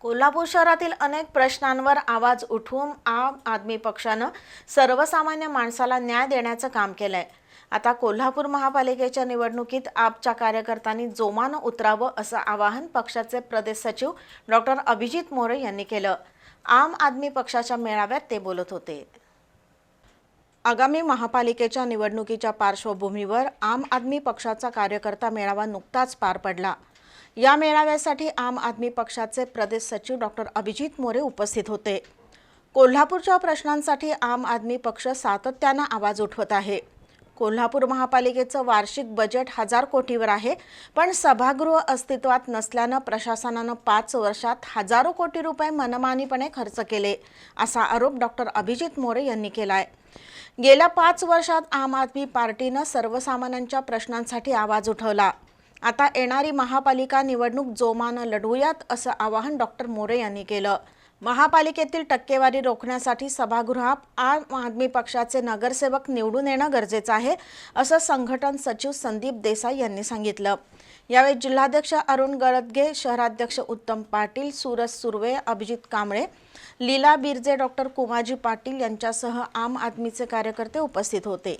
कोल्हापूर शहरातील अनेक प्रश्नांवर आवाज उठवून आम आदमी पक्षानं सर्वसामान्य माणसाला न्याय देण्याचं काम केलंय. आता कोल्हापूर महापालिकेच्या निवडणुकीत आपच्या कार्यकर्त्यांनी जोमानं उतरावं असं आवाहन पक्षाचे प्रदेश सचिव डॉक्टर अभिजित मोरे यांनी केलं. आम आदमी पक्षाच्या मेळाव्यात ते बोलत होते. आगामी महापालिकेच्या निवडणुकीच्या पार्श्वभूमीवर आम आदमी पक्षाचा कार्यकर्ता मेळावा नुकताच पार पडला. या मेळाव्यासाठी आम आदमी पक्षाचे प्रदेश सचिव डॉक्टर अभिजित मोरे उपस्थित होते. कोल्हापूरच्या प्रश्नांसाठी आम आदमी पक्ष सातत्यानं आवाज उठवत आहे. कोल्हापूर महापालिकेचं वार्षिक बजेट हजार कोटीवर आहे पण सभागृह अस्तित्वात नसल्यानं प्रशासनानं पाच वर्षात हजारो कोटी रुपये मनमानीपणे खर्च केले असा आरोप डॉक्टर अभिजित मोरे यांनी केलाय. गेल्या पाच वर्षात आम आदमी पार्टीनं सर्वसामान्यांच्या प्रश्नांसाठी आवाज उठवला. आता येणारी महापालिका निवडणूक जोमानं लढवूयात असं आवाहन डॉक्टर मोरे यांनी केलं. महापालिकेतील टक्केवारी रोखण्यासाठी सभागृहात आम आदमी पक्षाचे नगरसेवक निवडून येणं गरजेचं आहे असं संघटन सचिव संदीप देसाई यांनी सांगितलं. यावेळी जिल्हाध्यक्ष अरुण गरदगे शहराध्यक्ष उत्तम पाटील सूरज सुर्वे अभिजित कांबळे लीला बिरजे डॉक्टर कुमाजी पाटील यांच्यासह आम आदमीचे कार्यकर्ते उपस्थित होते.